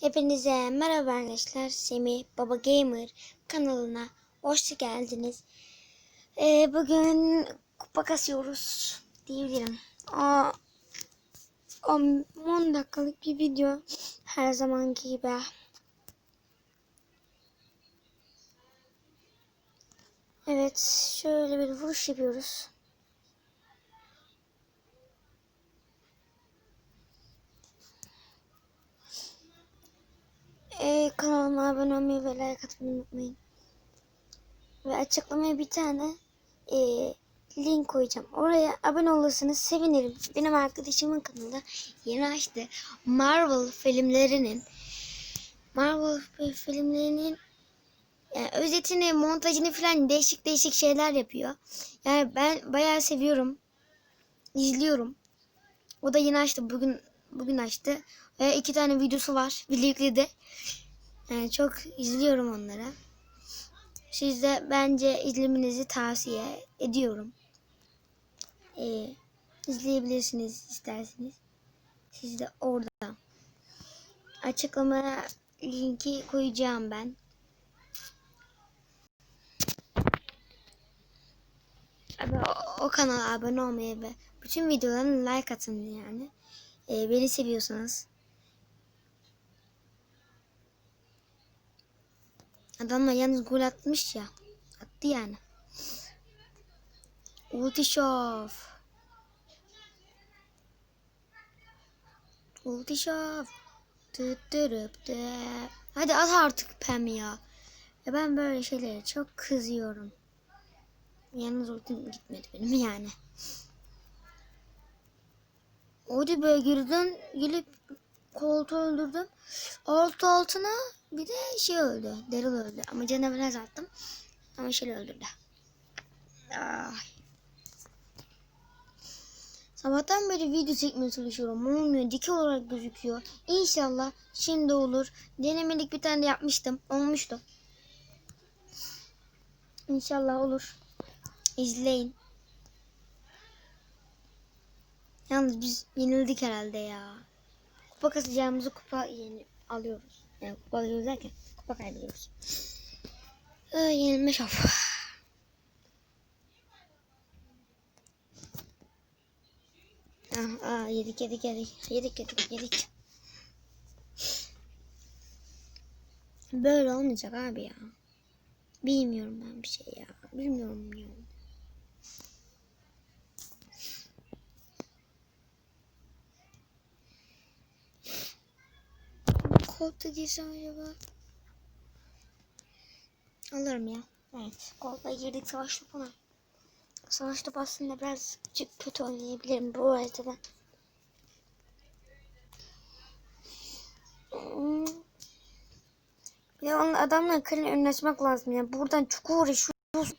Hepinize merhaba arkadaşlar. Semih Baba Gamer kanalına hoş geldiniz. Ee, bugün kupa kasıyoruz diyebilirim. Aa, 10 dakikalık bir video her zamanki gibi. Evet, şöyle bir vuruş yapıyoruz. Ee, kanalıma abone olmayı ve like atmayı unutmayın. Ve açıklamaya bir tane e, link koyacağım. Oraya abone olursanız sevinirim. Benim arkadaşımın kanalı yeni açtı. Marvel filmlerinin Marvel filmlerinin yani özetini, montajını falan değişik değişik şeyler yapıyor. Yani ben bayağı seviyorum. İzliyorum. O da yeni açtı. Bugün bugün açtı. Ve iki tane videosu var. Birlikte de. Yani çok izliyorum onları. Siz de bence izlemenizi tavsiye ediyorum. Ee, izleyebilirsiniz isterseniz. Siz de orada. Açıklamaya linki koyacağım ben. Abi o, o kanala abone olmayı ve bütün videolarına like atın yani. Ee, beni seviyorsanız. Adamlar yalnız gol atmış ya. Attı yani. Ultishov. Ultishov. Tüttürüp de. Hadi at artık Pem ya. Ya ben böyle şeylere çok kızıyorum. Yalnız ultim gitmedi benim yani. Hadi be girdim gelip koltuğu öldürdüm. Altı altına bir de şey öldü. Daryl öldü. Ama canavar azalttım. Ama şey öldürdü. Ay. Sabahtan beri video çekmeye çalışıyorum. Olmuyor. Dike olarak gözüküyor. İnşallah şimdi olur. Denemelik bir tane de yapmıştım. Olmuştu. İnşallah olur. İzleyin. Yalnız biz yenildik herhalde ya. Kupa kasacağımızı kupa yeni alıyoruz. Yani kupa alıyoruz derken kupa kaybediyoruz. Ee, yenilme şaf. Ah, ah, yedik yedik yedik. Yedik yedik yedik. Böyle olmayacak abi ya. Bilmiyorum ben bir şey ya. Bilmiyorum ya. Koltuğa girsem acaba? Alırım ya. Evet. Koltuğa girdik savaş topuna. Savaş topu aslında biraz kötü oynayabilirim bu arada. Hmm. Ya onun adamla önüne açmak lazım ya. Buradan çok uğraşıyoruz.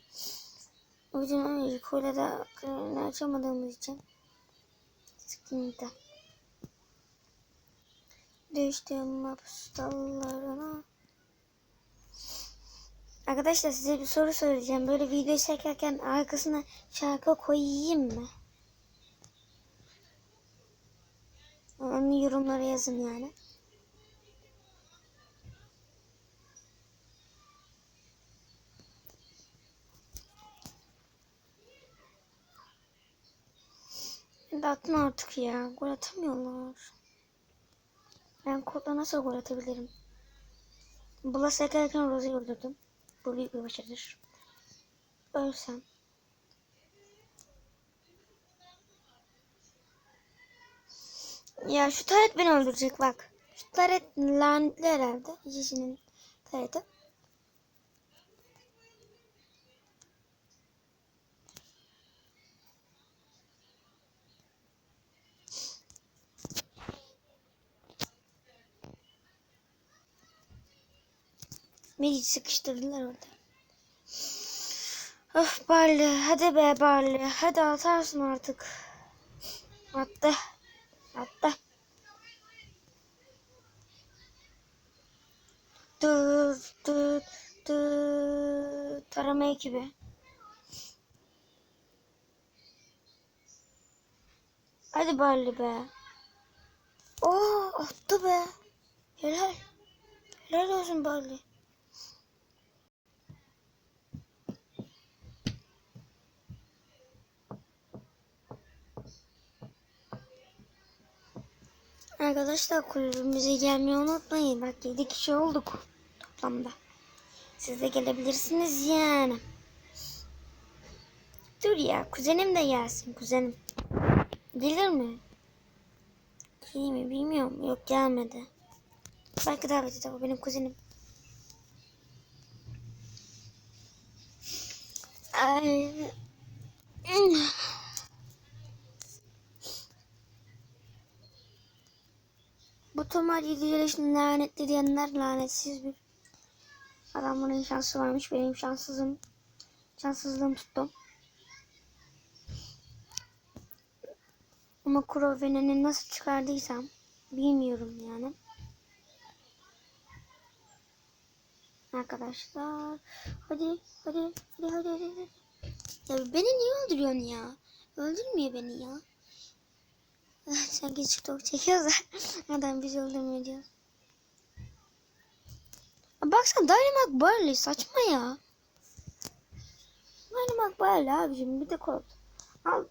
O yüzden öyle kulede kalenin açamadığımız için sıkıntı. Düştüm aptallarına. Arkadaşlar size bir soru soracağım. Böyle video çekerken arkasına şarkı koyayım mı? Onu yorumlara yazın yani. Hadi atın artık ya. Gol atamıyorlar. Ben kodla nasıl gol atabilirim? Bula sekerken Rose'yi öldürdüm. Bu büyük bir başarıdır. Ölsem. Ya şu taret beni öldürecek bak. Şu taret lanetli herhalde. Yeşil'in tareti. Beni sıkıştırdılar orada. Of Barley hadi be Barley hadi atarsın artık. Attı. Attı. Dur dur dur. Tarama ekibi. Hadi Barley be. Oo attı be. Helal. Helal olsun Barley. Arkadaşlar kulübümüze gelmeyi unutmayın. Bak 7 kişi olduk toplamda. Siz de gelebilirsiniz yani. Dur ya kuzenim de gelsin kuzenim. Gelir mi? Gelir mi bilmiyorum. Yok gelmedi. Belki davet eder o benim kuzenim. Ay. Tomar 7 yaşında lanetli diyenler lanetsiz bir adamların şansı varmış. Benim şanssızım. Şanssızlığım tuttu. Ama kuro veneni nasıl çıkardıysam bilmiyorum yani. Arkadaşlar hadi hadi hadi hadi. hadi. Ya beni niye öldürüyorsun ya? Öldürmüyor beni ya. Sanki TikTok çekiyoruz da adam bizi öldürmüyor diyor. Baksana Dynamite böyle saçma ya. Dynamite böyle abicim bir de kod. Al.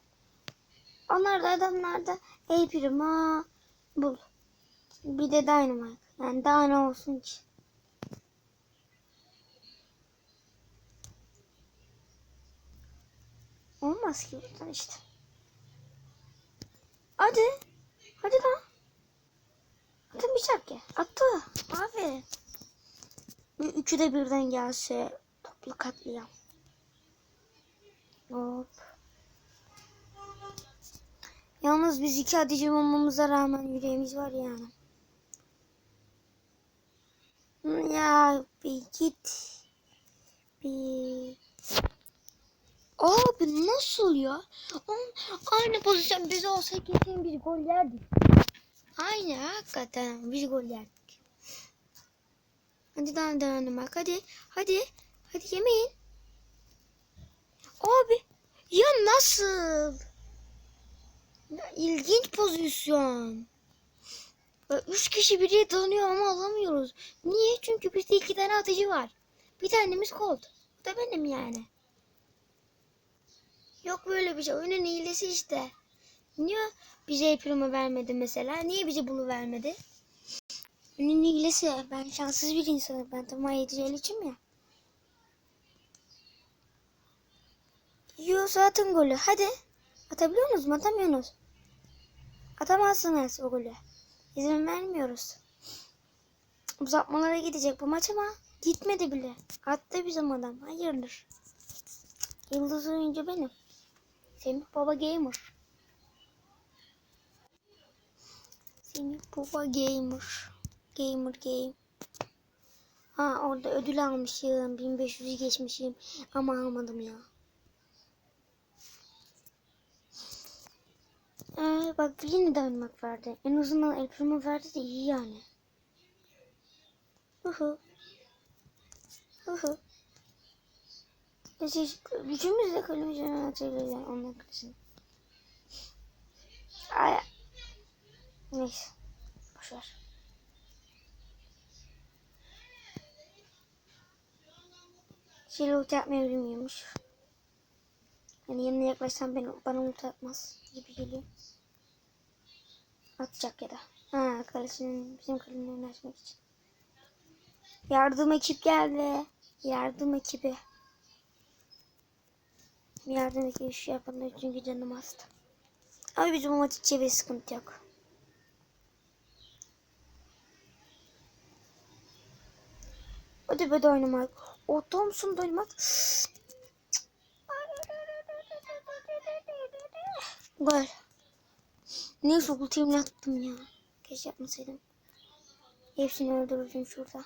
Onlar da adamlar da Ey Prima bul. Bir de Dynamite. Yani daha ne olsun ki. Olmaz ki buradan işte. Hadi. Hadi lan. Atamayacak ki. Attı. Bir üçü de birden gelse toplu katliam. Hop. Yalnız biz iki adicim olmamıza rağmen yüreğimiz var yani. Ya bir git. Bir. Abi nasıl ya? Oğlum, Aynı pozisyon biz olsa kesin biz gol yerdik. Aynı hakikaten biz gol yerdik. Hadi devam devam bak hadi hadi hadi yemeyin. Abi ya nasıl? Ya, ilginç pozisyon. Üç kişi biriye dalanıyor ama alamıyoruz. Niye? Çünkü bizde iki tane atıcı var. Bir tanemiz Colt. Bu da benim yani. Yok böyle bir şey. Oyunun hilesi işte. Niye bize prima vermedi mesela? Niye bize bunu vermedi? Oyunun hilesi. Ben şanssız bir insanım. Ben tamam 750 içim ya. Yo zaten golü. Hadi. Atabiliyor musunuz mu? Atamıyorsunuz. Atamazsınız o golü. İzin vermiyoruz. Uzatmalara gidecek bu maç ama gitmedi bile. Attı bizim adam. Hayırdır. Yıldız oyuncu benim. Semih Baba Gamer. Semih Baba Gamer. Gamer Game. Ha orada ödül almışım. 1500'ü geçmişim. Ama almadım ya. Ee, bak yine de oynamak verdi. En azından El Primo verdi de iyi yani. Hı hı. Hı hı. Biz hiç gücümüzle kalemizden atabiliriz yani ondan kılsın. Ay. Neyse. Boşver. Şeyle ulti atmayı bilmiyormuş. Yani yanına yaklaşsam beni, bana ulti atmaz gibi geliyor. Atacak ya da. Ha kalesinin bizim önüne açmak için. Yardım ekip geldi. Yardım ekibi. Yardım ekibi şu yapanlar çünkü canım hasta. Ama bizim maç için bir sıkıntı yok. Hadi be de oynamak. O Thompson da oynamak. Gol. Neyse ultimi attım ya. Keşke yapmasaydım. Hepsini öldürürdüm şurada.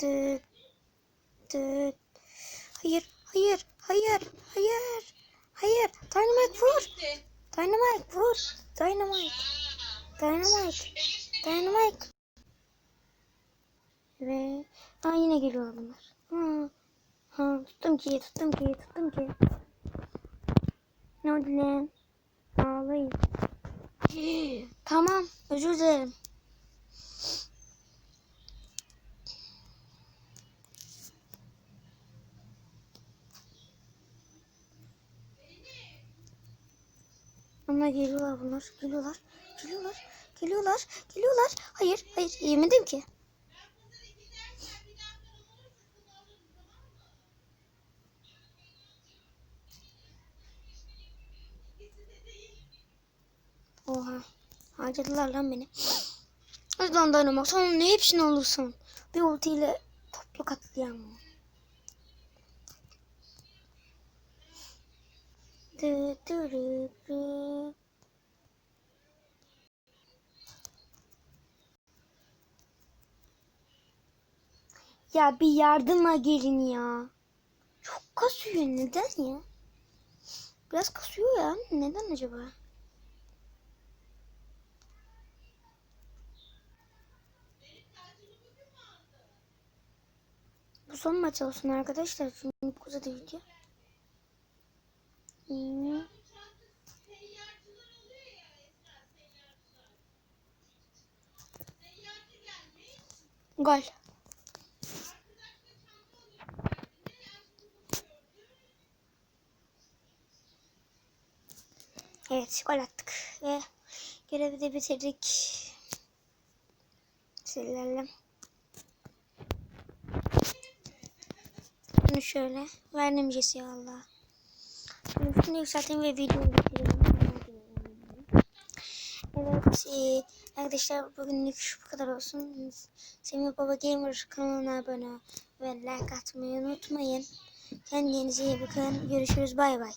Dıt. Dıt. Hayır, hayır, hayır, hayır. Hayır. Dynamite vur. Dynamite vur. Dynamite. Dynamite. Dynamite. Ve ha yine geliyor bunlar. Ha. Ha tuttum ki, tuttum ki, tuttum ki. Ne oldu lan? Ağlayın. tamam, özür dilerim. Onlar geliyorlar bunlar. Geliyorlar. Geliyorlar. Geliyorlar. Geliyorlar. Hayır. Hayır. Yemedim ki. Oha. Harcadılar lan beni. Hızlan dayanamak. Sonra hepsini alırsın. Bir ultiyle toplu katliam. Dı dı dı dı. Ya bir yardıma gelin ya. Çok kasıyor. Neden ya? Biraz kasıyor ya. Neden acaba? Bu son maç olsun arkadaşlar. Çünkü bu kadar da video. Hmm. Gol. Evet gol attık ve görevi de bitirdik. Silelim. Bunu şöyle verdim Jesse Allah. Şunu yükselteyim ve videoyu bitireyim. Evet e, arkadaşlar bugünlük bu kadar olsun. Semih Baba Gamer kanalına abone ve like atmayı unutmayın. Kendinize iyi bakın. Görüşürüz. Bay bay.